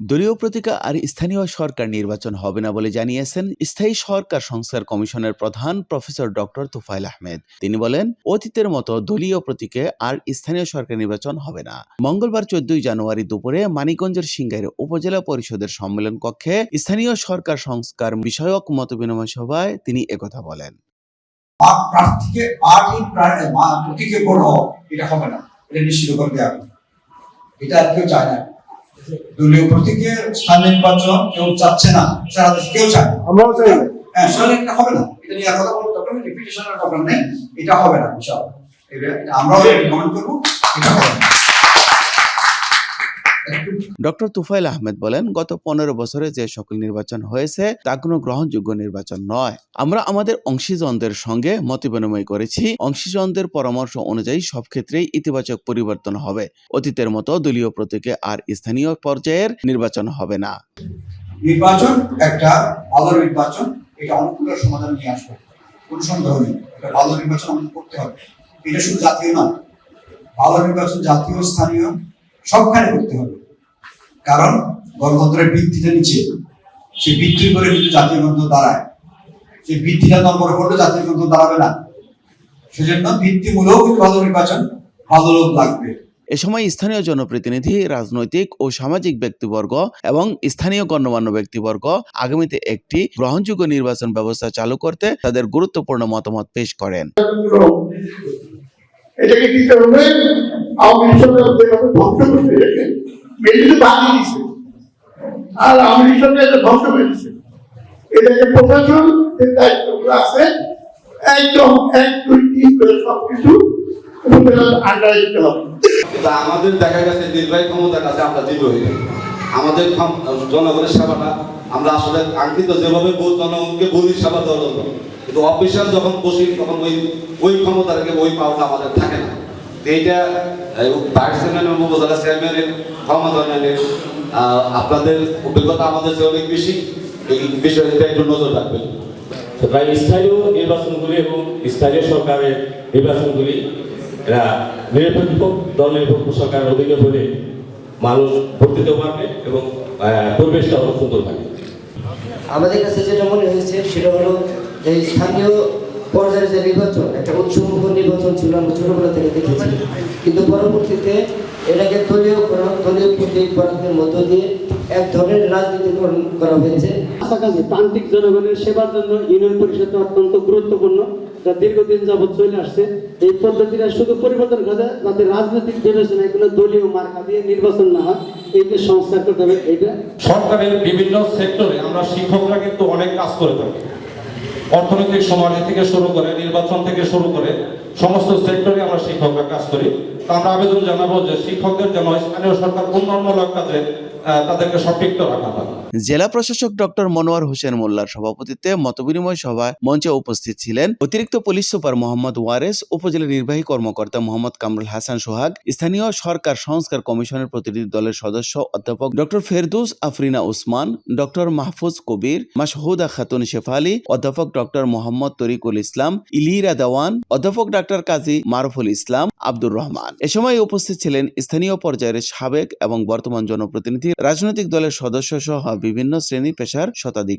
দলীয় প্রতীকা আর স্থানীয় সরকার নির্বাচন হবে না বলে জানিয়েছেন স্থায়ী সরকার সংস্কার কমিশনের প্রধান প্রফেসর ডক্টর তুফাইল আহমেদ। তিনি বলেন, অতীতের মতো দলীয় প্রতীকে আর স্থানীয় সরকার নির্বাচন হবে না। মঙ্গলবার চোদ্দই জানুয়ারি দুপুরে মানিকগঞ্জের সিংগাইর উপজেলা পরিষদের সম্মেলন কক্ষে স্থানীয় সরকার সংস্কার বিষয়ক মতবিনিময় সভায় তিনি একথা বলেন। এটা নিশ্চিত করে দেওয়া এটা কেউ চায় না। দলীয় প্রতীকে স্থানীয় নির্বাচন কেউ চাচ্ছে না সারা দেশে কেউ চায় আমরাও চাই। হ্যাঁ আসলে এটা হবে না। এটা নিয়ে কথা বলতে হবে রিপিটেশনের দরকার নেই এটা হবে না ইনশাআল্লাহ। আমরাও রিকমেন্ড করব এটা হবে না। ডক্টর তুফাইল আহমেদ বলেন, গত পনেরো বছরে যে সকল নির্বাচন হয়েছে, তা কোনো গ্রহণযোগ্য নির্বাচন নয়। আমরা আমাদের অংশীজনদের সঙ্গে মতবিনিময় করেছি। অংশীজনদের পরামর্শ অনুযায়ী সব ক্ষেত্রেই ইতিবাচক পরিবর্তন হবে। অতীতের মতো দলীয় প্রতীকে আর স্থানীয় পর্যায়ের নির্বাচন হবে না। নির্বাচন একটা ভালো নির্বাচন, এটা অনেকগুলো সমাধান নিয়ে আসবে। কোনো সন্দেহ নেই এটা ভালো নির্বাচন করতে হবে। এটা শুধু জাতীয় নয়, ভালো নির্বাচন জাতীয় স্থানীয় সবখানে করতে হবে। কারণ গণতন্ত্রের ভিত্তিটা নিচে সেই ভিত্তির করে কিন্তু জাতীয় গণতন্ত্র দাঁড়ায়। সেই ভিত্তিটা নম্বর করলে জাতীয় গণতন্ত্র দাঁড়াবে না। সেজন্য ভিত্তিমূলক কিন্তু ভালো নির্বাচন ভালো লোক লাগবে। এ সময় স্থানীয় জনপ্রতিনিধি রাজনৈতিক ও সামাজিক ব্যক্তিবর্গ এবং স্থানীয় গণ্যমান্য ব্যক্তিবর্গ আগামীতে একটি গ্রহণযোগ্য নির্বাচন ব্যবস্থা চালু করতে তাদের গুরুত্বপূর্ণ মতামত পেশ করেন। এটাকে দিতে হবে আর আছে, একদম আমাদের দেখা গেছে, নির্বাহী ক্ষমতার কাছে আমরা দৃঢ় হয়ে আমাদের জনগণের সেবাটা আমরা আসলে আঙ্কিত যেভাবে জনগণকে বলি সেবা জন্য কিন্তু অফিসিয়াল যখন বসি, তখন ওই ওই ক্ষমতা রেখে ওই পাওয়াটা আমাদের থাকে না। এইটা ভাইস চেয়ারম্যান এবং উপজেলা চেয়ারম্যানের ক্ষমতা আপনাদের অভিজ্ঞতা আমাদের চেয়ে অনেক বেশি। এই বিষয়টা একটু নজর রাখবেন। তাই স্থানীয় নির্বাচনগুলি এবং স্থানীয় সরকারের নির্বাচনগুলি এরা নিরপেক্ষ দল নিরপেক্ষ সরকারের অধীনে হলে মানুষ ভোট দিতে পারবে এবং পরিবেশটা আরও সুন্দর থাকবে। আমাদের কাছে যেটা মনে হয়েছে সেটা হলো যে স্থানীয় পর্যায়ের যে নির্বাচন একটা উৎসবমুখ নির্বাচন ছিল আমরা ছোটবেলা থেকে দেখেছি। কিন্তু পরবর্তীতে এটাকে দলীয় দলীয় প্রতীক বরাদ্দের মধ্য দিয়ে এক ধরনের রাজনীতিকরণ করা হয়েছে। কাছাকাছি প্রান্তিক জনগণের সেবার জন্য ইউনিয়ন পরিষদ অত্যন্ত গুরুত্বপূর্ণ। যা দীর্ঘদিন যাবৎ চলে আসছে। এই পদ্ধতিটা শুধু পরিবর্তন করে যাতে রাজনৈতিক বিবেচনায় কোনো দলীয় মার্কা দিয়ে নির্বাচন না হয়। এইটা সংস্কার করতে হবে এইটা। সরকারের বিভিন্ন সেক্টরে আমরা শিক্ষকরা কিন্তু অনেক কাজ করে থাকি। অর্থনৈতিক সমাজ থেকে শুরু করে, নির্বাচন থেকে শুরু করে, সমস্ত সেক্টরে আমরা শিক্ষকরা কাজ করি। তো আমরা আবেদন জানাব যে শিক্ষকদের যেন স্থানীয় সরকার উন্নয়নমূলক কাজে তাদেরকে সম্পৃক্ত রাখা হয়। জেলা প্রশাসক ডক্টর মনোয়ার হোসেন মোল্লার সভাপতিত্বে মতবিনিময় সভায় মঞ্চে উপস্থিত ছিলেন অতিরিক্ত পুলিশ সুপার মোহাম্মদ ওয়ারেস, উপজেলা নির্বাহী কর্মকর্তা মোহাম্মদ কামরুল হাসান সোহাগ, স্থানীয় সরকার সংস্কার কমিশনের প্রতিনিধি দলের সদস্য অধ্যাপক ডক্টর ফেরদৌস আফরিনা উসমান ডক্টর মাহফুজ কবির মাসহুদা খাতুন শেফালি, অধ্যাপক ডক্টর মোহাম্মদ তরিকুল ইসলাম, ইলিরা দেওয়ান, অধ্যাপক ডাক্তার কাজী মারুফুল ইসলাম আব্দুর রহমান। এ সময় উপস্থিত ছিলেন স্থানীয় পর্যায়ের সাবেক এবং বর্তমান জনপ্রতিনিধি, রাজনৈতিক দলের সদস্য সহ বিভিন্ন শ্রেণি পেশার শতাধিক